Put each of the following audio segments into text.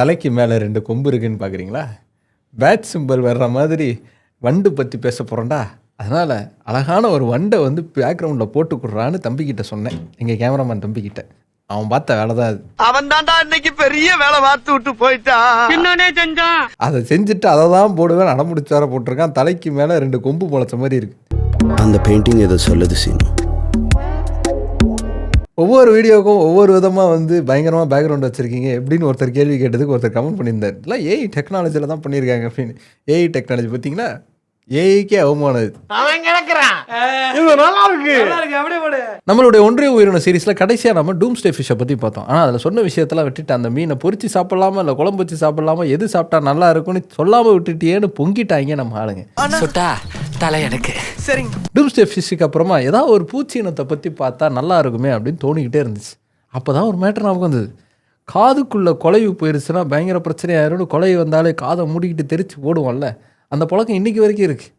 தலைக்கு மேலே ரெண்டு கொம்பு இருக்குன்னு பார்க்குறீங்களா பேட் சிம்பல் வர்ற மாதிரி வண்டு பற்றி பேச போகிறோம்டா அதனால் அழகான ஒரு வண்டை வந்து பேக்ரவுண்டில் போட்டு கொடுறான்னு தம்பிக்கிட்ட சொன்னேன். எங்கள் கேமராமேன் தம்பிக்கிட்ட. அவன் பார்த்த வேலை தான் அது. அவன் தான்டா இன்னைக்கு பெரிய வேலை பார்த்து விட்டு போயிட்டான் செஞ்சான். அதை செஞ்சுட்டு அதை தான் போடுவேன் அடமுடிச்சு வர போட்டிருக்கான். தலைக்கு மேலே ரெண்டு கொம்பு முளைச்ச மாதிரி இருக்குது அந்த பெயிண்டிங் ஏதோ சொல்லுது சீனு. ஒவ்வொரு வீடியோக்கும் ஒவ்வொரு விதமாக வந்து பயங்கரமாக பேக்ரவுண்ட் வச்சுருக்கீங்க எப்படின்னு ஒருத்தர் கேள்வி கேட்டதுக்கு ஒருத்தர் கமெண்ட் பண்ணியிருந்தார். இல்லை ஏஐ டெக்னாலஜியில் தான் பண்ணியிருக்காங்க அப்படின்னு. ஏஐ டெக்னாலஜி பார்த்தீங்கன்னா ஏஐக்கே அவமானம் இது. அவன் கிடக்குறான். இது நல்லா இருக்கு. நல்லா இருக்கு அப்படியே போடு. நம்மளுடைய ஒன்றிய உயிரின சீரிஸில் கடைசியாக நம்ம டூம்ஸ்டே ஃபிஷ்ஷை பற்றி பார்த்தோம். ஆனால் அதில் சொன்ன விஷயத்தெல்லாம் விட்டுட்டு அந்த மீனை பொரிச்சு சாப்பிடலாமா இல்லை குழம்பு வச்சு சாப்பிடலாமா எது சாப்பிட்டா நல்லா இருக்கும்னு சொல்லாமல் விட்டுட்டியேன்னு பொங்கிட்டாங்க நம்ம ஆளுங்க. சுட்டா தலை எனக்கு. சரிங்க. டூம்ஸ்டே ஃபிஷ்ஷுக்கு அப்புறமா ஏதாவது ஒரு பூச்சி இனத்தை பற்றி பார்த்தா நல்லா இருக்குமே அப்படின்னு தோணிக்கிட்டே இருந்துச்சு. அப்போ தான் ஒரு மேட்டர் ஞாபகம் வந்தது. காதுக்குள்ளே குலைவு போயிருச்சுன்னா பயங்கர பிரச்சனையாயிரும் குலைவு வந்தாலே காதை மூடிக்கிட்டு தெரிச்சு ஓடுவோம்ல. அந்த பழக்கம் இன்றைக்கி வரைக்கும் இருக்குது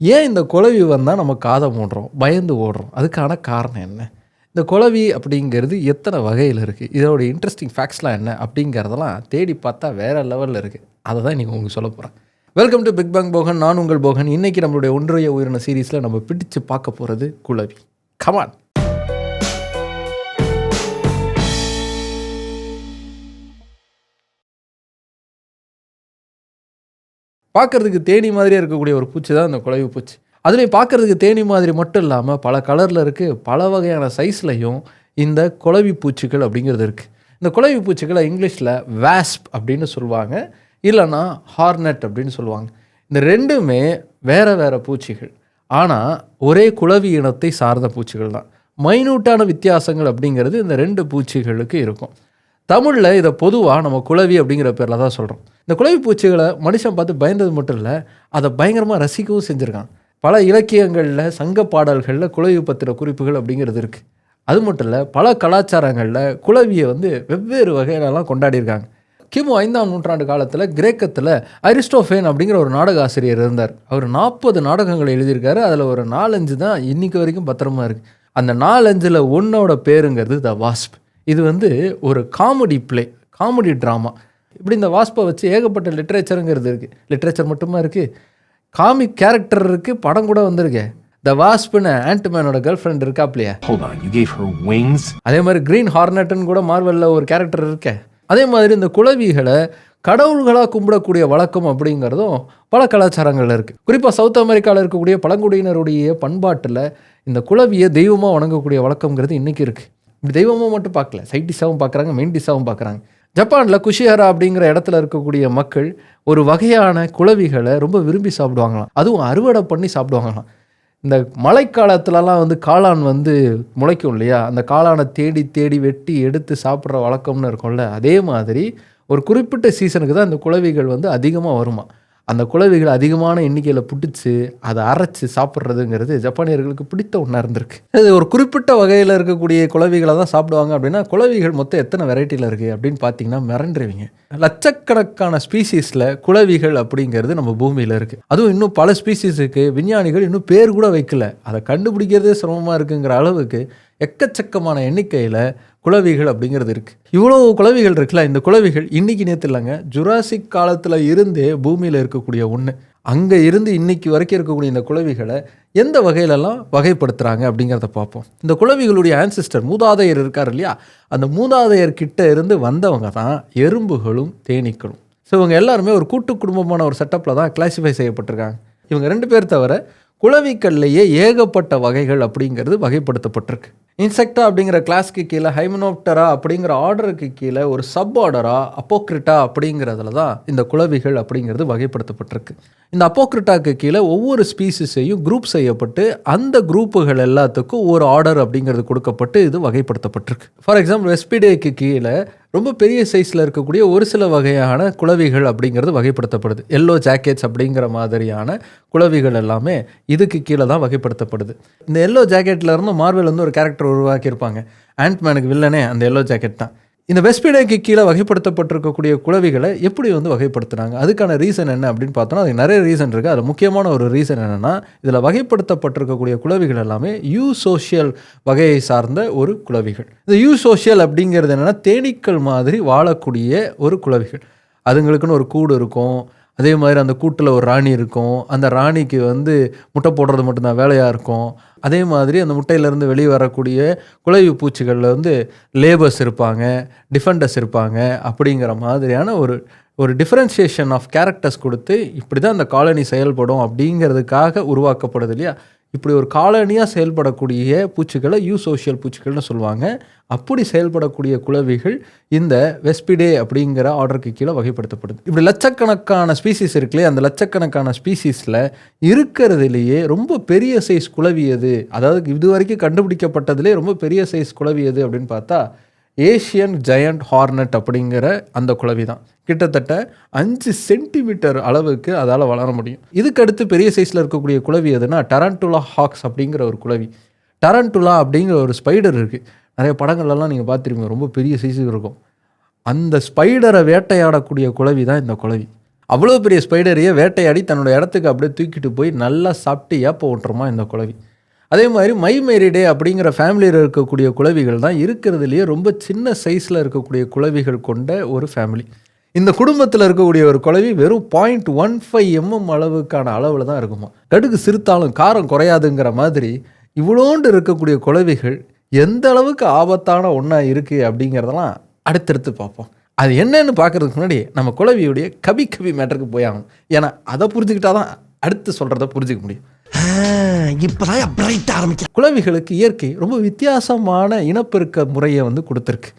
ஏன் இந்த குலவி வந்தால் நம்ம காதை மூடுறோம்? பயந்து ஓடுறோம். அதுக்கான காரணம் என்ன? இந்த குலவி அப்படிங்கிறது எத்தனை வகையில் இருக்குது இதோட இன்ட்ரெஸ்டிங் ஃபேக்ட்ஸ்லாம் என்ன? அப்படிங்கிறதெல்லாம் தேடி பார்த்தா வேறு லெவலில் இருக்குது அதை தான் இன்றைக்கி உங்களுக்கு சொல்ல போகிறேன் welcome to big bang Bogan நான் உங்கள் போகன். இன்றைக்கி நம்மளுடைய ஒன்றிய உயிரின சீரீஸில் நம்ம பிடிச்சு பார்க்க போகிறது குலவி கமான் பார்க்கறதுக்கு தேனி மாதிரியே இருக்கக்கூடிய ஒரு பூச்சி தான் அந்த குலவி பூச்சி. அதுலேயும் பார்க்கறதுக்கு தேனி மாதிரி மட்டும் இல்லாமல் பல கலரில் இருக்குது பல வகையான சைஸ்லையும் இந்த குலவி பூச்சிகள் அப்படிங்கிறது இருக்குது இந்த குலவி பூச்சிகளை இங்கிலீஷில் வேஸ்ப் அப்படின்னு சொல்லுவாங்க. இல்லைன்னா ஹார்னட் அப்படின்னு சொல்லுவாங்க. இந்த ரெண்டுமே வேறு வேறு பூச்சிகள். ஆனால் ஒரே குலவி இனத்தை சார்ந்த பூச்சிகள் தான். மைனூட்டான வித்தியாசங்கள் அப்படிங்கிறது இந்த ரெண்டு பூச்சிகளுக்கு இருக்கும். தமிழில் இதை பொதுவாக நம்ம குளவி அப்படிங்கிற பேரில் தான் சொல்கிறோம் இந்த குளவி பூச்சிகளை மனுஷன் பார்த்து பயந்தது மட்டும் இல்லை அதை பயங்கரமாக ரசிக்கவும் செஞ்சுருக்கான். பல இலக்கியங்களில் சங்க பாடல்களில் குளவி பத்திர குறிப்புகள் அப்படிங்கிறது இருக்குது அது மட்டும் இல்லை பல கலாச்சாரங்களில் குளவியை வந்து வெவ்வேறு வகையிலலாம் கொண்டாடியிருக்காங்க. கிமு ஐந்தாம் நூற்றாண்டு காலத்தில் கிரேக்கத்தில் அரிஸ்டோஃபேன் அப்படிங்கிற ஒரு நாடக ஆசிரியர் இருந்தார். அவர் நாற்பது நாடகங்கள் எழுதியிருக்காரு. அதில் ஒரு நாலஞ்சு தான் இன்னைக்கு வரைக்கும் பத்திரமா இருக்குது அந்த நாலஞ்சில் ஒன்றோட பேருங்கிறது த வாஸ்ப். இது வந்து ஒரு காமெடி ப்ளே காமெடி ட்ராமா இப்படி இந்த வாஸ்பை வச்சு ஏகப்பட்ட லிட்ரேச்சருங்கிறது இருக்குது லிட்ரேச்சர் மட்டுமா இருக்குது காமிக் கேரக்டர் இருக்குது படம் கூட வந்திருக்கு. த வாஸ்ப்னு ஆன்ட்மேனோட கேர்ள் ஃப்ரெண்ட் இருக்காப்லையா? அதே மாதிரி க்ரீன் ஹார்னட்னு கூட மார்வலில் ஒரு கேரக்டர் இருக்கே. அதே மாதிரி இந்த குளவிகளை கடவுள்களாக கும்பிடக்கூடிய வழக்கம் அப்படிங்கிறதும் பல கலாச்சாரங்களில் இருக்குது குறிப்பாக சவுத் அமெரிக்காவில் இருக்கக்கூடிய பழங்குடியினருடைய பண்பாட்டில் இந்த குளவியை தெய்வமாக வணங்கக்கூடிய வழக்கங்கிறது இன்றைக்கி இருக்குது இப்படி தெய்வமாக மட்டும் பார்க்கல சைட் டிஷ்ஷாகவும் பார்க்குறாங்க மெயின் டிஷ்ஷாகவும் பார்க்குறாங்க. ஜப்பானில் குஷிஹரா அப்படிங்கிற இடத்துல இருக்கக்கூடிய மக்கள் ஒரு வகையான குளவிகளை ரொம்ப விரும்பி சாப்பிடுவாங்களாம். அதுவும் அறுவடை பண்ணி சாப்பிடுவாங்களாம். இந்த மழைக்காலத்துலலாம் வந்து காளான் வந்து முளைக்கும் இல்லையா? அந்த காளானை தேடி தேடி வெட்டி எடுத்து சாப்பிட்ற வழக்கம்னு இருக்கும்ல அதே மாதிரி ஒரு குறிப்பிட்ட சீசனுக்கு தான் இந்த குளவிகள் வந்து அதிகமாக வருமா அந்த குழவிகள் அதிகமான எண்ணிக்கையில் பிடிச்சி அதை அரைச்சி சாப்பிட்றதுங்கிறது ஜப்பானியர்களுக்கு பிடித்த ஒன்றா இருந்திருக்கு. இது ஒரு குறிப்பிட்ட வகையில் இருக்கக்கூடிய குலவிகளை தான் சாப்பிடுவாங்க அப்படின்னா குலவிகள் மொத்தம் எத்தனை வெரைட்டியில் இருக்குது அப்படின்னு பார்த்தீங்கன்னா மிரண்டுருவீங்க. லட்சக்கணக்கான ஸ்பீசிஸில் குழவிகள் அப்படிங்கிறது நம்ம பூமியில் இருக்குது அதுவும் இன்னும் பல ஸ்பீசிஸுக்கு விஞ்ஞானிகள் இன்னும் பேர் கூட வைக்கல. அதை கண்டுபிடிக்கிறதே சிரமமாக இருக்குங்கிற அளவுக்கு எக்கச்சக்கமான எண்ணிக்கையில் குளவிகள் அப்படிங்கிறது இருக்குது இவ்வளோ குளவிகள் இருக்குல்ல? இந்த குளவிகள் இன்னைக்கு நேற்று இல்லைங்க. ஜுராசிக் காலத்தில் இருந்தே பூமியில் இருக்கக்கூடிய ஒன்று அங்கே இருந்து இன்னைக்கு வரைக்கும் இருக்கக்கூடிய இந்த குளவிகளை எந்த வகையிலலாம் வகைப்படுத்துகிறாங்க அப்படிங்கிறத பார்ப்போம். இந்த குளவிகளுடைய ஆன்சிஸ்டர் மூதாதையர் இருக்கார் இல்லையா? அந்த மூதாதையர் கிட்ட இருந்து வந்தவங்க தான் எறும்புகளும் தேனீக்களும். ஸோ இவங்க எல்லாருமே ஒரு கூட்டு குடும்பமான ஒரு செட்டப்பில் தான் கிளாசிஃபை செய்யப்பட்டிருக்காங்க. இவங்க ரெண்டு பேர் தவிர குளவிக்கல்லையே ஏகப்பட்ட வகைகள் அப்படிங்கிறது வகைப்படுத்தப்பட்டிருக்கு. இன்செக்டா அப்படிங்கிற கிளாஸ்க்கு கீழே ஹைமனோப்டரா அப்படிங்கிற ஆர்டருக்கு கீழே ஒரு சப் ஆர்டரா அப்போக்ரிட்டா அப்படிங்கிறதுல தான் இந்த குளவிகள் அப்படிங்கிறது வகைப்படுத்தப்பட்டிருக்கு. இந்த அப்போக்ரிட்டாக்கு கீழே ஒவ்வொரு ஸ்பீசிஸையும் குரூப் செய்யப்பட்டு அந்த குரூப்புகள் எல்லாத்துக்கும் ஒரு ஆர்டர் அப்படிங்கிறது கொடுக்கப்பட்டு இது வகைப்படுத்தப்பட்டிருக்கு. ஃபார் எக்ஸாம்பிள் வெஸ்பிடேக்கு கீழே ரொம்ப பெரிய சைஸில் இருக்கக்கூடிய ஒரு சில வகையான குளவிகள் அப்படிங்கிறது வகைப்படுத்தப்படுது. எல்லோ ஜாக்கெட்ஸ் அப்படிங்கிற மாதிரியான குளவிகள் எல்லாமே இதுக்கு கீழே தான் வகைப்படுத்தப்படுது. இந்த எல்லோ ஜாக்கெட்டில் இருந்து மார்வல் வந்து ஒரு கேரக்டர் உருவாக்கியிருப்பாங்க. ஆண்ட்மேனுக்கு வில்லனே அந்த எல்லோ ஜாக்கெட் தான். இந்த வெஸ்பிடேக்கு கீழே வகைப்படுத்தப்பட்டிருக்கக்கூடிய குளவிகளை எப்படி வந்து வகைப்படுத்துனாங்க அதுக்கான ரீசன் என்ன அப்படின்னு பார்த்தோம்னா அதுக்கு நிறைய ரீசன் இருக்குது அதில் முக்கியமான ஒரு ரீசன் என்னென்னா இதில் வகைப்படுத்தப்பட்டிருக்கக்கூடிய குளவிகள் எல்லாமே யூ சோஷியல் வகையை சார்ந்த ஒரு குளவிகள் இந்த யூ சோஷியல் அப்படிங்கிறது என்னென்னா தேனீக்கள் மாதிரி வாழக்கூடிய ஒரு குளவிகள் அதுங்களுக்குன்னு ஒரு கூடு இருக்கும். அதே மாதிரி அந்த கூட்டில் ஒரு ராணி இருக்கும். அந்த ராணிக்கு வந்து முட்டை போடுறது மட்டும்தான் வேலையாக இருக்கும். அதே மாதிரி அந்த முட்டையிலேருந்து வெளியே வரக்கூடிய குலைவு பூச்சிகளில் வந்து லேபர்ஸ் இருப்பாங்க டிஃபெண்டர்ஸ் இருப்பாங்க அப்படிங்கிற மாதிரியான ஒரு ஒரு டிஃப்ரென்சியேஷன் ஆஃப் கேரக்டர்ஸ் கொடுத்து இப்படி தான் அந்த காலனி செயல்படும் அப்படிங்கிறதுக்காக உருவாக்கப்படுது இல்லையா? இப்படி ஒரு காலனியாக செயல்படக்கூடிய பூச்சிகளை யூ சோஷியல் பூச்சிகள்னு சொல்லுவாங்க. அப்படி செயல்படக்கூடிய குளவிகள் இந்த வெஸ்பிடே அப்படிங்கிற ஆர்டருக்கு கீழே வகைப்படுத்தப்படுது. இப்படி லட்சக்கணக்கான ஸ்பீசிஸ் இருக்குல்லையே அந்த லட்சக்கணக்கான ஸ்பீசிஸில் இருக்கிறதுலேயே ரொம்ப பெரிய சைஸ் குளவி எது? அதாவது இது வரைக்கும் கண்டுபிடிக்கப்பட்டதுலேயே ரொம்ப பெரிய சைஸ் குளவி எது அப்படின்னு பார்த்தா ஏஷியன் ஜெயண்ட் ஹார்னட் அப்படிங்கிற அந்த குழவி தான் கிட்டத்தட்ட அஞ்சு சென்டிமீட்டர் அளவுக்கு அதால் வளர முடியும். இதுக்கடுத்து பெரிய சைஸில் இருக்கக்கூடிய குழவி எதுனா டரண்டுலா ஹாக்ஸ் அப்படிங்கிற ஒரு குழவி. டரண்டுலா அப்படிங்கிற ஒரு ஸ்பைடர் இருக்குது நிறைய படங்கள்லாம் நீங்கள் பார்த்துருப்பீங்க. ரொம்ப பெரிய சைஸுக்கு இருக்கும். அந்த ஸ்பைடரை வேட்டையாடக்கூடிய குழவி தான் இந்த குழவி. அவ்வளோ பெரிய ஸ்பைடரையே வேட்டையாடி தன்னோட இடத்துக்கு அப்படியே தூக்கிட்டு போய் நல்லா சாப்பிட்டு ஏப்ப ஓட்டுறோமா இந்த குழவி. அதே மாதிரி மை மேரிடே அப்படிங்கிற ஃபேமிலியில் இருக்கக்கூடிய குழவிகள் தான் இருக்கிறதுலையே ரொம்ப சின்ன சைஸில் இருக்கக்கூடிய குழவிகள் கொண்ட ஒரு ஃபேமிலி இந்த குடும்பத்தில் இருக்கக்கூடிய ஒரு குழவி வெறும் பாயிண்ட் ஒன் ஃபைவ் எம்எம் அளவுக்கான அளவில் தான் இருக்குமா. கடுகு சிறுத்தாலும் காரம் குறையாதுங்கிற மாதிரி இவ்வளோண்டு இருக்கக்கூடிய குழவிகள் எந்த அளவுக்கு ஆபத்தான ஒன்றா இருக்குது அப்படிங்கிறதெல்லாம் அடுத்தடுத்து பார்ப்போம். அது என்னன்னு பார்க்கறதுக்கு முன்னாடி நம்ம குழவியுடைய கபி கபி மேட்டருக்கு போயாகணும். ஏன்னா அதை புரிஞ்சுக்கிட்டா தான் அடுத்து சொல்கிறத புரிஞ்சுக்க முடியும். இப்பதான் பிரைட் ஆரம்பிக்க குளவிகளுக்கு இயற்கை ரொம்ப வித்தியாசமான இனப்பெருக்க முறையை வந்து கொடுத்துருக்கு.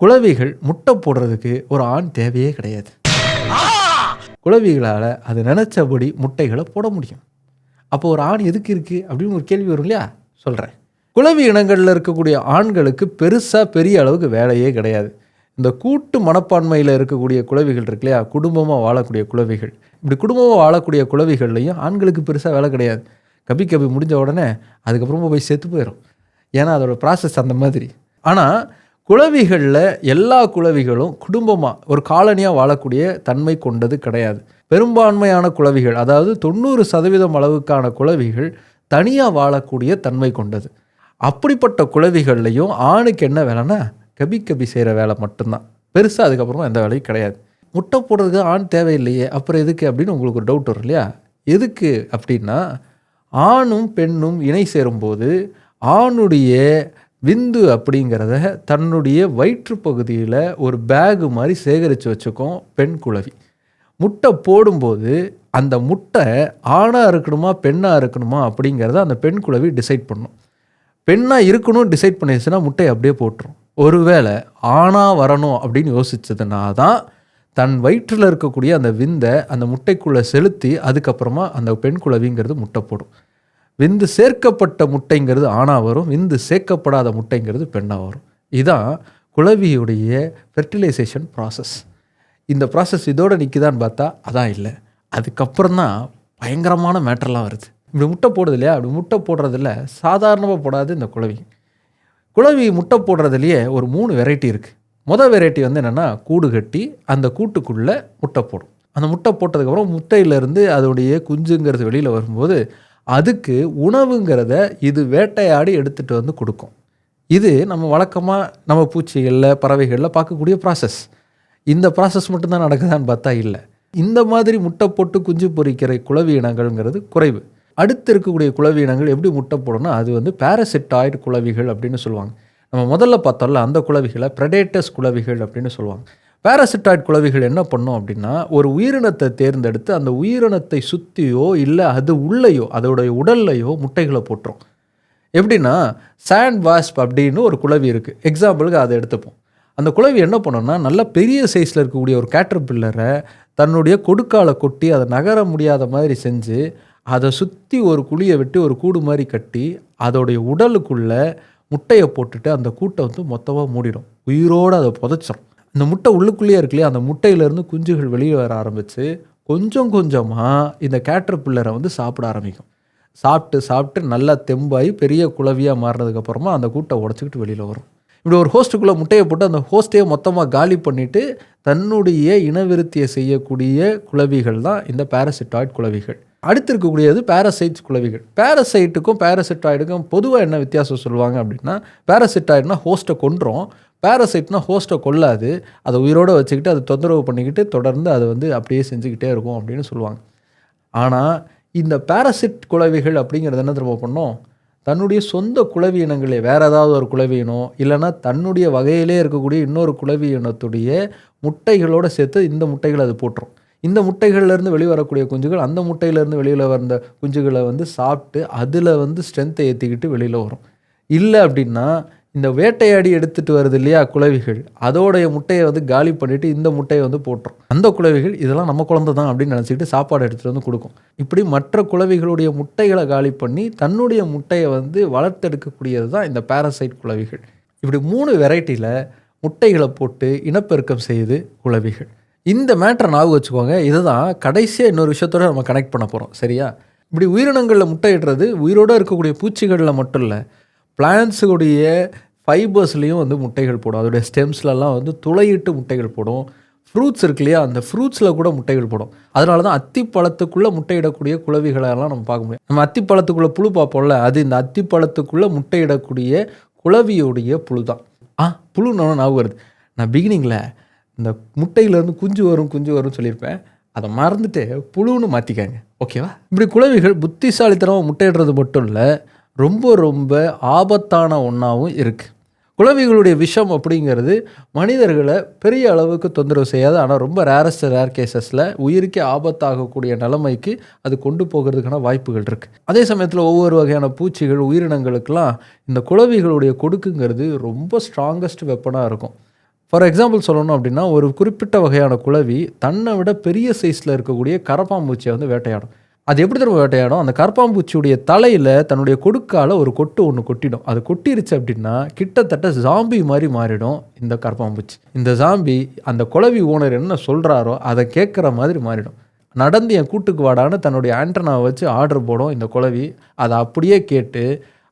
குளவிகள் முட்டை போடுறதுக்கு ஒரு ஆண் தேவையே கிடையாது. குளவிகளால் அது நினச்சபடி முட்டைகளை போட முடியும். அப்போ ஒரு ஆண் எதுக்கு இருக்குது அப்படின்னு ஒரு கேள்வி வரும் இல்லையா? சொல்கிறேன் குளவி இனங்களில் இருக்கக்கூடிய ஆண்களுக்கு பெருசாக பெரிய அளவுக்கு வேலையே கிடையாது. இந்த கூட்டு மனப்பான்மையில் இருக்கக்கூடிய குளவிகள் இருக்கு இல்லையா? குடும்பமாக வாழக்கூடிய குளவிகள் இப்படி குடும்பமாக வாழக்கூடிய குளவிகள்லையும் ஆண்களுக்கு பெருசாக வேலை கிடையாது. கபி கபி முடிஞ்ச உடனே அதுக்கப்புறமா போய் செத்து போயிடும் ஏன்னா அதோடய ப்ராசஸ் அந்த மாதிரி. ஆனால் குளவிகளில் எல்லா குளவிகளும் குடும்பமாக ஒரு காலனியாக வாழக்கூடிய தன்மை கொண்டது கிடையாது. பெரும்பான்மையான குளவிகள் அதாவது தொண்ணூறு சதவீதம் அளவுக்கான குளவிகள் தனியாக வாழக்கூடிய தன்மை கொண்டது. அப்படிப்பட்ட குளவிகள்லையும் ஆணுக்கு என்ன வேலைன்னா கபி கபி செய்கிற வேலை மட்டும்தான். பெருசாக அதுக்கப்புறமா எந்த வேலையும் கிடையாது. முட்டை போடுறதுக்கு ஆண் தேவையில்லையே அப்புறம் எதுக்கு அப்படின்னு உங்களுக்கு ஒரு டவுட் வரும் இல்லையா? எதுக்கு அப்படின்னா ஆணும் பெண்ணும் இணை சேரும்போது ஆணுடைய விந்து அப்படிங்கிறத தன்னுடைய வயிற்று பகுதியில் ஒரு பேகு மாதிரி சேகரித்து வச்சுக்கும் பெண் குழவி. முட்டை போடும்போது அந்த முட்டை ஆணாக இருக்கணுமா பெண்ணாக இருக்கணுமா அப்படிங்கிறத அந்த பெண் குழவி டிசைட் பண்ணும். பெண்ணாக இருக்கணும் டிசைட் பண்ணிடுச்சுன்னா முட்டையை அப்படியே போட்டுரும். ஒருவேளை ஆணாக வரணும் அப்படின்னு யோசிச்சதுனா தான் தன் வயிற்றில் இருக்கக்கூடிய அந்த விந்தை அந்த முட்டைக்குள்ளே செலுத்தி அதுக்கப்புறமா அந்த பெண் குழவிங்கிறது முட்டை போடும் விந்து சேர்க்கப்பட்ட முட்டைங்கிறது ஆணாக வரும் விந்து சேர்க்கப்படாத முட்டைங்கிறது பெண்ணாக வரும். இதுதான் குழவியுடைய ஃபெர்டிலைசேஷன் ப்ராசஸ் இந்த ப்ராசஸ் இதோடு நிற்குதான்னு பார்த்தா அதான் இல்லை. அதுக்கப்புறம் தான் பயங்கரமான மேட்டர்லாம் வருது. இப்படி முட்டை போடுறது இல்லையா? அப்படி முட்டை போடுறதில்ல சாதாரணமாக போடாது இந்த குழவி குழவி முட்டை போடுறதுலையே ஒரு மூணு வெரைட்டி இருக்குது மொதல் வெரைட்டி வந்து என்னென்னா கூடு கட்டி அந்த கூட்டுக்குள்ளே முட்டை போடும். அந்த முட்டை போட்டதுக்கப்புறம் முட்டையிலேருந்து அதோடைய குஞ்சுங்கிறது வெளியில் வரும்போது அதுக்கு உணவுங்கிறத இது வேட்டையாடி எடுத்துகிட்டு வந்து கொடுக்கும். இது நம்ம வழக்கமாக நம்ம பூச்சிகளில் பறவைகளில் பார்க்கக்கூடிய ப்ராசஸ் இந்த ப்ராசஸ் மட்டும்தான் நடக்குதான்னு பார்த்தா இல்லை. இந்த மாதிரி முட்டை போட்டு குஞ்சு பொரிக்கிற குளவி இனங்கள்ங்கிறது குறைவு. அடுத்து இருக்கக்கூடிய குளவி இனங்கள் எப்படி முட்டை போடணும் அது வந்து பேரசிட்டாய்டு குளவிகள் அப்படின்னு சொல்லுவாங்க. நம்ம முதல்ல பார்த்தோம்ல அந்த குளவிகளை ப்ரெடேட்டஸ் குளவிகள் அப்படின்னு சொல்லுவாங்க. பேராசிட்டாய்ட் குளவிகள் என்ன பண்ணும் அப்படின்னா ஒரு உயிரினத்தை தேர்ந்தெடுத்து அந்த உயிரினத்தை சுற்றியோ இல்லை அது உள்ளேயோ அதோடைய உடல்லையோ முட்டைகளை போட்டுரும். எப்படின்னா சாண்ட் வாஸ்ப் அப்படின்னு ஒரு குளவி இருக்குது எக்ஸாம்பிளுக்கு அதை எடுத்துப்போம். அந்த குளவி என்ன பண்ணோம்னா நல்ல பெரிய சைஸில் இருக்கக்கூடிய ஒரு கேட்டர் பில்லரை தன்னுடைய கொடுக்காலை கொட்டி அதை நகர முடியாத மாதிரி செஞ்சு அதை சுற்றி ஒரு குழியை வெட்டி ஒரு கூடு மாதிரி கட்டி அதோடைய உடலுக்குள்ளே முட்டையை போட்டுட்டு அந்த கூட்டை வந்து மொத்தமாக மூடிடும். உயிரோடு அதை புதைச்சிரும். இந்த முட்டை உள்ளுக்குள்ளேயே இருக்கு இல்லையா? அந்த முட்டையிலேருந்து குஞ்சுகள் வெளியே வர ஆரம்பித்து கொஞ்சம் கொஞ்சமாக இந்த கேட்டர் பில்லரை வந்து சாப்பிட ஆரம்பிக்கும். சாப்பிட்டு சாப்பிட்டு நல்லா தெம்பாகி பெரிய குளவியாக மாறினதுக்கப்புறமா அந்த கூட்டை உடச்சிக்கிட்டு வெளியில் வரும். இப்படி ஒரு ஹோஸ்ட்டுக்குள்ளே முட்டையை போட்டு அந்த ஹோஸ்ட்டையே மொத்தமாக காலி பண்ணிவிட்டு தன்னுடைய இனவிருத்தியை செய்யக்கூடிய குளவிகள் தான் இந்த பாரசிட்டாய்ட் குளவிகள் அடுத்து இருக்கக்கூடியது பாரசைட்ஸ் குளவிகள் பேரசைட்டுக்கும் பேரசிட்டாய்டுக்கும் பொதுவாக என்ன வித்தியாசம் சொல்லுவாங்க அப்படின்னா பேரசிட்டாய்ட்னா ஹோஸ்ட்டை கொன்றோம். பேரசைட்னா ஹோஸ்ட்டை கொல்லாது. அதை உயிரோடு வச்சுக்கிட்டு அதை தொந்தரவு பண்ணிக்கிட்டு தொடர்ந்து அதை வந்து அப்படியே செஞ்சுக்கிட்டே இருக்கும் அப்படின்னு சொல்லுவாங்க. ஆனால் இந்த பாரசிட் குளவிகள் அப்படிங்கிறது என்ன திரும்ப பண்ணோம்? தன்னுடைய சொந்த குலவியினங்களே வேறு ஏதாவது ஒரு குளவி இல்லைன்னா தன்னுடைய வகையிலே இருக்கக்கூடிய இன்னொரு குலவியினத்துடைய முட்டைகளோடு சேர்த்து இந்த முட்டைகளை அது போட்டுரும். இந்த முட்டைகள்லேருந்து வெளிவரக்கூடிய குஞ்சுகள் அந்த முட்டையிலேருந்து வெளியில் வந்த குஞ்சுகளை வந்து சாப்பிட்டு அதில் வந்து ஸ்ட்ரென்த்தை ஏற்றிக்கிட்டு வெளியில் வரும். இல்லை அப்படின்னா இந்த வேட்டையாடி எடுத்துகிட்டு வருது இல்லையா குளவிகள் அதோடைய முட்டையை வந்து காலி பண்ணிவிட்டு இந்த முட்டையை வந்து போட்டுரும். அந்த குளவிகள் இதெல்லாம் நம்ம குழந்தை தான் அப்படின்னு நினச்சிக்கிட்டு சாப்பாடு எடுத்துகிட்டு வந்து கொடுக்கும். இப்படி மற்ற குளவிகளுடைய முட்டைகளை காலி பண்ணி தன்னுடைய முட்டையை வந்து வளர்த்தெடுக்கக்கூடியது தான் இந்த பாரசைட் குளவிகள் இப்படி மூணு வெரைட்டியில் முட்டைகளை போட்டு இனப்பெருக்கம் செய்யுது குளவிகள் இந்த மேட்டரை ஞாபகம் வச்சுக்கோங்க. இதுதான் கடைசியாக இன்னொரு விஷயத்தோட நம்ம கனெக்ட் பண்ண போகிறோம் சரியா? இப்படி உயிரினங்களில் முட்டையிடுறது உயிரோடு இருக்கக்கூடிய பூச்சிகளில் மட்டும் இல்லை பிளான்ஸுடைய ஃபைபர்ஸ்லேயும் வந்து முட்டைகள் போடும். அதோடைய ஸ்டெம்ஸ்லலாம் வந்து துளையிட்டு முட்டைகள் போடும். ஃப்ரூட்ஸ் இருக்கு இல்லையா? அந்த ஃப்ரூட்ஸில் கூட முட்டைகள் போடும். அதனால தான் அத்திப்பழத்துக்குள்ளே முட்டையிடக்கூடிய குளவிகளெல்லாம் நம்ம பார்க்க முடியும். நம்ம அத்திப்பழத்துக்குள்ளே புழு பார்ப்போம்ல அது இந்த அத்திப்பழத்துக்குள்ளே முட்டையிடக்கூடிய குளவியோடைய புழு தான் ஆ புழு நான் ஞாபகம் வருது. நான் பிகினிங்கில் இந்த முட்டையிலேருந்து குஞ்சு வரும் குஞ்சு வரும்னு சொல்லியிருப்பேன். அதை மறந்துட்டு புழுன்னு மாற்றிக்காங்க ஓகேவா இப்படி குளவிகள் புத்திசாலித்தனமாக முட்டையிடுறது மட்டும் இல்லை ரொம்ப ரொம்ப ஆபத்தான ஒன்றாவும் இருக்குது குழவிகளுடைய விஷம் அப்படிங்கிறது மனிதர்களை பெரிய அளவுக்கு தொந்தரவு செய்யாது. ஆனால் ரொம்ப ரேரஸ்ட் ரேர் கேசஸில் உயிருக்கே ஆபத்தாகக்கூடிய நிலைமைக்கு அது கொண்டு போகிறதுக்கான வாய்ப்புகள் இருக்குது அதே சமயத்தில் ஒவ்வொரு வகையான பூச்சிகள் உயிரினங்களுக்கெல்லாம் இந்த குழவிகளுடைய கொடுக்குங்கிறது ரொம்ப ஸ்ட்ராங்கஸ்ட் வெப்பனாக இருக்கும். ஃபார் எக்ஸாம்பிள் சொல்லணும் அப்படின்னா ஒரு குறிப்பிட்ட வகையான குழவி தன்னை விட பெரிய சைஸில் இருக்கக்கூடிய கரப்பாம்பூச்சியை வந்து வேட்டையாடும். அது எப்படி திரும்ப வேட்டையாடும்? அந்த கற்பாம்பூச்சியுடைய தலையில் தன்னுடைய கொடுக்கால ஒரு கொட்டு ஒன்று கொட்டிடும். அது கொட்டிருச்சு அப்படின்னா கிட்டத்தட்ட ஜாம்பி மாதிரி மாறிடும் இந்த கற்பாம்பூச்சி இந்த ஜாம்பி அந்த குழவி ஓனர் என்ன சொல்கிறாரோ அதை கேட்குற மாதிரி மாறிடும். நடந்து என் கூட்டுக்கு வாடான்னு தன்னுடைய ஆண்டனாவை வச்சு ஆர்டர் போடும் இந்த குழவி. அதை அப்படியே கேட்டு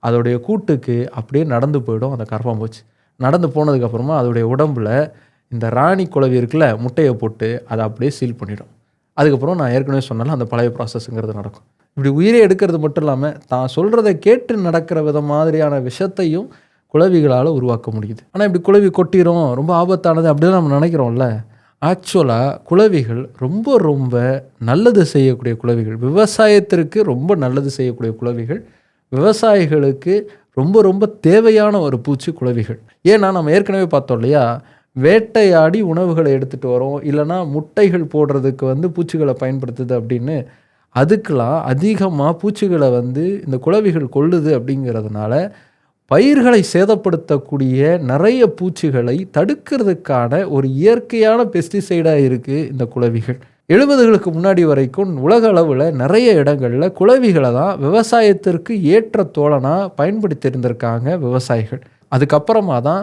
அதோடைய கூட்டுக்கு அப்படியே நடந்து போயிடும் அந்த கரப்பாம்பூச்சி. நடந்து போனதுக்கப்புறமா அதோடைய உடம்பில் இந்த ராணி குழவி இருக்குல்ல முட்டையை போட்டு அதை அப்படியே சீல் பண்ணிடும். அதுக்கப்புறம் நான் ஏற்கனவே சொன்னாலும் அந்த பழைய ப்ராசஸ்ங்கிறது நடக்கும். இப்படி உயிரை எடுக்கிறது மட்டும் இல்லாமல் தான் சொல்கிறத கேட்டு நடக்கிற வித மாதிரியான விஷத்தையும் குழவிகளால் உருவாக்க முடியுது. ஆனால் இப்படி குழவி கொட்டிடும் ரொம்ப ஆபத்தானது அப்படின்னு நம்ம நினைக்கிறோம்ல. ஆக்சுவலாக குழவிகள் ரொம்ப ரொம்ப நல்லது செய்யக்கூடிய குழவிகள் விவசாயத்திற்கு ரொம்ப நல்லது செய்யக்கூடிய குழவிகள் விவசாயிகளுக்கு ரொம்ப ரொம்ப தேவையான ஒரு பூச்சி குழவிகள். ஏன்னா நம்ம ஏற்கனவே பார்த்தோம் இல்லையா? வேட்டையாடி உணவுகளை எடுத்துகிட்டு வரோம். இல்லைன்னா முட்டைகள் போடுறதுக்கு வந்து பூச்சிகளை பயன்படுத்துது அப்படின்னு அதுக்கெலாம் அதிகமாக பூச்சிகளை வந்து இந்த குளவிகள் கொள்ளுது அப்படிங்கிறதுனால பயிர்களை சேதப்படுத்தக்கூடிய நிறைய பூச்சிகளை தடுக்கிறதுக்கான ஒரு இயற்கையான பெஸ்டிசைடாக இருக்குது இந்த குளவிகள் எழுபதுகளுக்கு முன்னாடி வரைக்கும் உலக அளவில் நிறைய இடங்களில் குளவிகளை தான் விவசாயத்திற்கு ஏற்ற தோழனாக பயன்படுத்தியிருந்திருக்காங்க விவசாயிகள். அதுக்கப்புறமா தான்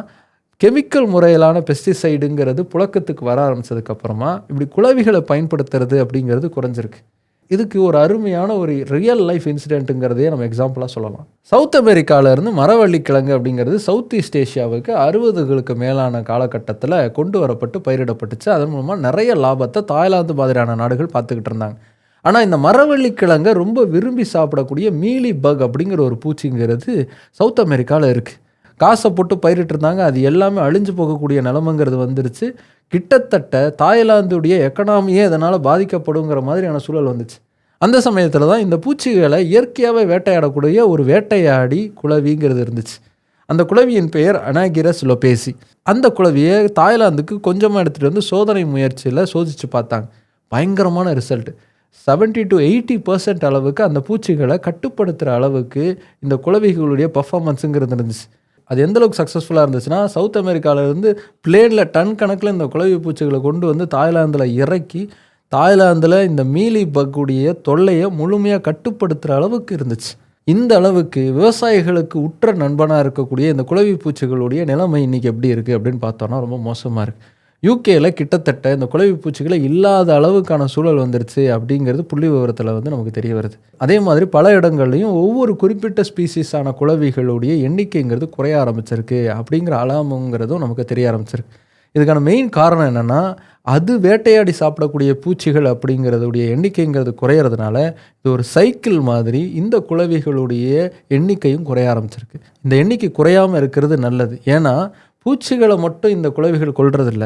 கெமிக்கல் முறையிலான பெஸ்டிசைடுங்கிறது புழக்கத்துக்கு வர ஆரம்பிச்சதுக்கப்புறமா இப்படி குளவிகளை பயன்படுத்துறது அப்படிங்கிறது குறைஞ்சிருக்கு. இதுக்கு ஒரு அருமையான ஒரு ரியல் லைஃப் இன்சிடென்ட்டுங்கிறதையே நம்ம எக்ஸாம்பிளாக சொல்லலாம். சவுத் அமெரிக்காவிலேருந்து மரவள்ளி கிழங்கு அப்படிங்கிறது சவுத் ஈஸ்ட் ஏஷியாவுக்கு அறுபதுகளுக்கு மேலான காலகட்டத்தில் கொண்டு வரப்பட்டு பயிரிடப்பட்டுச்சு. அதன் மூலமாக நிறைய லாபத்தை தாய்லாந்து மாதிரியான நாடுகள் பார்த்துக்கிட்டு இருந்தாங்க. ஆனால் இந்த மரவள்ளி கிழங்கை ரொம்ப விரும்பி சாப்பிடக்கூடிய மீலி பக் அப்படிங்கிற ஒரு பூச்சிங்கிறது சவுத் அமெரிக்காவில் இருக்குது காசை போட்டு பயிரிட்டு இருந்தாங்க. அது எல்லாமே அழிஞ்சு போகக்கூடிய நிலமைங்கிறது வந்துருச்சு. கிட்டத்தட்ட தாய்லாந்துடைய எக்கனாமியே இதனால் பாதிக்கப்படுங்கிற மாதிரியான சூழல் வந்துச்சு. அந்த சமயத்தில் தான் இந்த பூச்சிகளை இயற்கையாகவே வேட்டையாடக்கூடிய ஒரு வேட்டையாடி குளவிங்கிறது இருந்துச்சு. அந்த குளவியின் பெயர் அனாகிரஸ் லொபேசி. அந்த குளவியை தாய்லாந்துக்கு கொஞ்சமாக எடுத்துகிட்டு வந்து சோதனை முயற்சியில் சோதித்து பார்த்தாங்க. பயங்கரமான ரிசல்ட். 70 டு எயிட்டி பர்சன்ட் அளவுக்கு அந்த பூச்சிகளை கட்டுப்படுத்துகிற அளவுக்கு இந்த குளவிகளுடைய பர்ஃபாமன்ஸுங்கிறது இருந்துச்சு. அது எந்த அளவுக்கு சக்ஸஸ்ஃபுல்லாக இருந்துச்சுன்னா சவுத் அமெரிக்காவிலேருந்து பிளேனில் டன் கணக்கில் இந்த குளவி பூச்சிகளை கொண்டு வந்து தாய்லாந்தில் இறக்கி தாய்லாந்தில் இந்த மீலி பக்குடைய தொல்லையை முழுமையாக கட்டுப்படுத்துகிற அளவுக்கு இருந்துச்சு. இந்த அளவுக்கு விவசாயிகளுக்கு உற்ற நண்பனாக இருக்கக்கூடிய இந்த குளவி பூச்சிகளுடைய நிலைமை இன்றைக்கி எப்படி இருக்குது அப்படின்னு பார்த்தோன்னா ரொம்ப மோசமாக இருக்குது யூகேல கிட்டத்தட்ட இந்த குழவி பூச்சிகளை இல்லாத அளவுக்கான சூழல் வந்துருச்சு அப்படிங்கிறது புள்ளி விவரத்தில் வந்து நமக்கு தெரிய வருது. அதே மாதிரி பல இடங்கள்லையும் ஒவ்வொரு குறிப்பிட்ட ஸ்பீசிஸான குழவிகளுடைய எண்ணிக்கைங்கிறது குறைய ஆரம்பிச்சிருக்கு அப்படிங்கிற அலாமுங்கிறதும் நமக்கு தெரிய ஆரம்பிச்சிருக்கு. இதுக்கான மெயின் காரணம் என்னென்னா அது வேட்டையாடி சாப்பிடக்கூடிய பூச்சிகள் அப்படிங்கிறதுடைய எண்ணிக்கைங்கிறது குறையிறதுனால இது ஒரு சைக்கிள் மாதிரி இந்த குளவிகளுடைய எண்ணிக்கையும் குறைய ஆரம்பிச்சிருக்கு. இந்த எண்ணிக்கை குறையாமல் இருக்கிறது நல்லது. ஏன்னா பூச்சிகளை மட்டும் இந்த குளவிகள் கொள்றதில்ல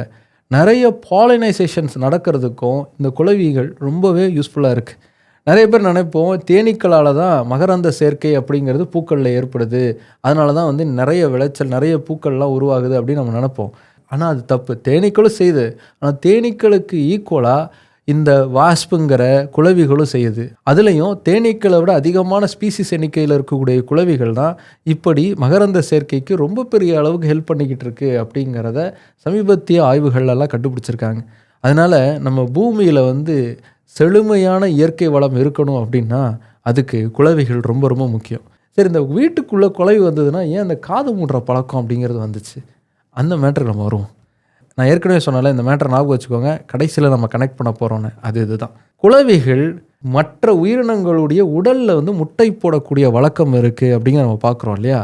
நிறைய பாலினைசேஷன்ஸ் நடக்கிறதுக்கும் இந்த குளவிகள் ரொம்பவே யூஸ்ஃபுல்லாக இருக்குது நிறைய பேர் நினைப்போம் தேனீக்களால் தான் மகரந்த சேர்க்கை அப்படிங்கிறது பூக்களில் ஏற்படுது. அதனால தான் வந்து நிறைய விளைச்சல் நிறைய பூக்கள்லாம் உருவாகுது அப்படின்னு நம்ம நினைப்போம். ஆனால் அது தப்பு. தேனீக்களும் செய்யுது ஆனால் தேனீக்களுக்கு ஈக்குவலாக இந்த வாஸ்புங்கிற குளவிகளும் செய்யுது. அதுலேயும் தேனீக்களை விட அதிகமான ஸ்பீசிஸ் எண்ணிக்கையில் இருக்கக்கூடிய குளவிகள் தான் இப்படி மகரந்த சேர்க்கைக்கு ரொம்ப பெரிய அளவுக்கு ஹெல்ப் பண்ணிக்கிட்டு இருக்கு அப்படிங்கிறத சமீபத்திய ஆய்வுகள்லாம் கண்டுபிடிச்சிருக்காங்க. அதனால் நம்ம பூமியில் வந்து செழுமையான இயற்கை வளம் இருக்கணும் அப்படின்னா அதுக்கு குளவிகள் ரொம்ப ரொம்ப முக்கியம். சரி இந்த வீட்டுக்குள்ளே குலவி வந்ததுன்னா ஏன் அந்த காது மூடுற பழக்கம் அப்படிங்கிறது வந்துச்சு? அந்த மேட்டருக்கு நம்ம வருவோம். நான் ஏற்கனவே சொன்னால இந்த மேட்டரை ஞாபகம் வச்சுக்கோங்க. கடைசியில் நம்ம கனெக்ட் பண்ண போகிறோன்னு அது இதுதான். குளவிகள் மற்ற உயிரினங்களுடைய உடலில் வந்து முட்டை போடக்கூடிய வழக்கம் இருக்குது அப்படிங்கிற நம்ம பார்க்குறோம் இல்லையா?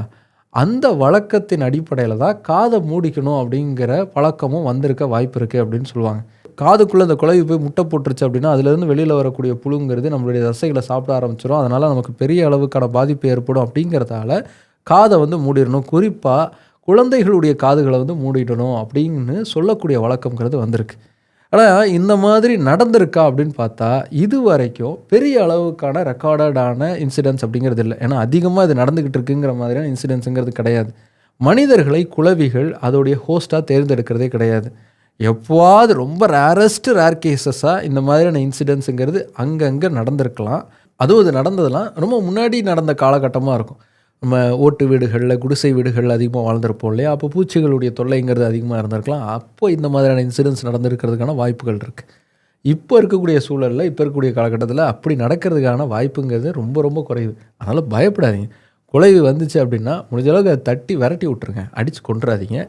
அந்த வழக்கத்தின் அடிப்படையில் தான் காதை மூடிக்கணும் அப்படிங்கிற பழக்கமும் வந்திருக்க வாய்ப்பு இருக்குது அப்படின்னு சொல்லுவாங்க. காதுக்குள்ளே அந்த குழவி போய் முட்டை போட்டுருச்சு அப்படின்னா அதுலேருந்து வெளியில் வரக்கூடிய புழுங்கிறது நம்மளுடைய தசைகளை சாப்பிட ஆரம்பிச்சிடும் அதனால் நமக்கு பெரிய அளவுக்கான பாதிப்பு ஏற்படும் அப்படிங்கிறதால காதை வந்து மூடிடணும். குறிப்பாக குழந்தைகளுடைய காதுகளை வந்து மூடிடணும் அப்படின்னு சொல்லக்கூடிய வழக்கம்ங்கிறது வந்திருக்கு. ஆனால் இந்த மாதிரி நடந்திருக்கா அப்படின்னு பார்த்தா இது வரைக்கும் பெரிய அளவுக்கான ரெக்கார்டடான இன்சிடென்ட்ஸ் அப்படிங்கிறது இல்லை. ஏன்னா அதிகமாக இது நடந்துக்கிட்டு இருக்குங்கிற மாதிரியான இன்சிடென்ட்ஸுங்கிறது கிடையாது. மனிதர்களை குலவிகள் அதோடைய ஹோஸ்ட்டாக தேர்ந்தெடுக்கிறதே கிடையாது. எப்போவாது ரொம்ப ரேரஸ்ட் ரேர் கேசஸாக இந்த மாதிரியான இன்சிடென்ட்ஸுங்கிறது அங்கங்கே நடந்திருக்கலாம். அதுவும் இது நடந்ததெல்லாம் ரொம்ப முன்னாடி நடந்த காலகட்டமாக இருக்கும். நம்ம ஓட்டு வீடுகளில் குடிசை வீடுகளில் அதிகமாக வாழ்ந்திருப்போம் இல்லையா? அப்போ பூச்சிகளுடைய தொல்லைங்கிறது அதிகமாக இருந்திருக்கலாம். அப்போ இந்த மாதிரியான இன்சிடென்ட்ஸ் நடந்திருக்கிறதுக்கான வாய்ப்புகள் இருக்குது இப்போ இருக்கக்கூடிய சூழலில் இப்போ இருக்கக்கூடிய காலகட்டத்தில் அப்படி நடக்கிறதுக்கான வாய்ப்புங்கிறது ரொம்ப ரொம்ப குறையுது அதனால் பயப்படாதீங்க. குலைவு வந்துச்சு அப்படின்னா முடிஞ்ச அளவுக்கு அதை தட்டி விரட்டி விட்ருங்க அடித்து கொண்டுறாதீங்க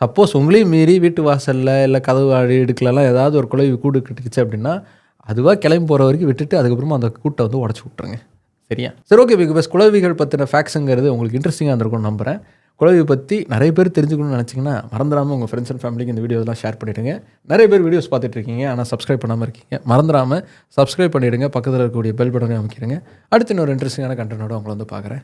சப்போஸ் உங்களையும் மீறி வீட்டு வாசலில் இல்லை கதவு அடி இடுக்கலலாம் ஏதாவது ஒரு குலைவு கூடு கட்டிக்கிச்சு அப்படின்னா அதுவாக கிளம்பி போகிற வரைக்கும் விட்டுட்டு அதுக்கப்புறமா அந்த கூட்டை வந்து உடச்சி விட்ருங்க சரியா சரி ஓகே பிகாஸ் குலவிகள் பற்றின ஃபேக்ஸுங்கிறது உங்களுக்கு இன்ட்ரெஸ்டிங்காக இருந்திருக்கும்னு நம்புகிறேன் குளவி பற்றி நிறைய பேர் தெரிஞ்சுக்கணும்னு நினச்சிங்கன்னா மறந்துடாமல் உங்கள் ஃப்ரெண்ட்ஸ் அண்ட் ஃபேமிலிக்கு இந்த வீடியோலாம் ஷேர் பண்ணிவிடுங்க நிறைய பேர் வீடியோஸ் பார்த்துட்டு இருக்கீங்க ஆனால் சப்ஸ்கிரைப் பண்ணாமல் இருக்கீங்க. மறந்துடாமல் சப்ஸ்கிரைப் பண்ணிவிடுங்க பக்கத்தில் இருக்கக்கூடிய பெல் பட்டனை அமைக்கிறங்க அடுத்து இன்னொரு இன்ட்ரெஸ்டிங்கான கண்டனோட உங்களை வந்து பார்க்குறேன்.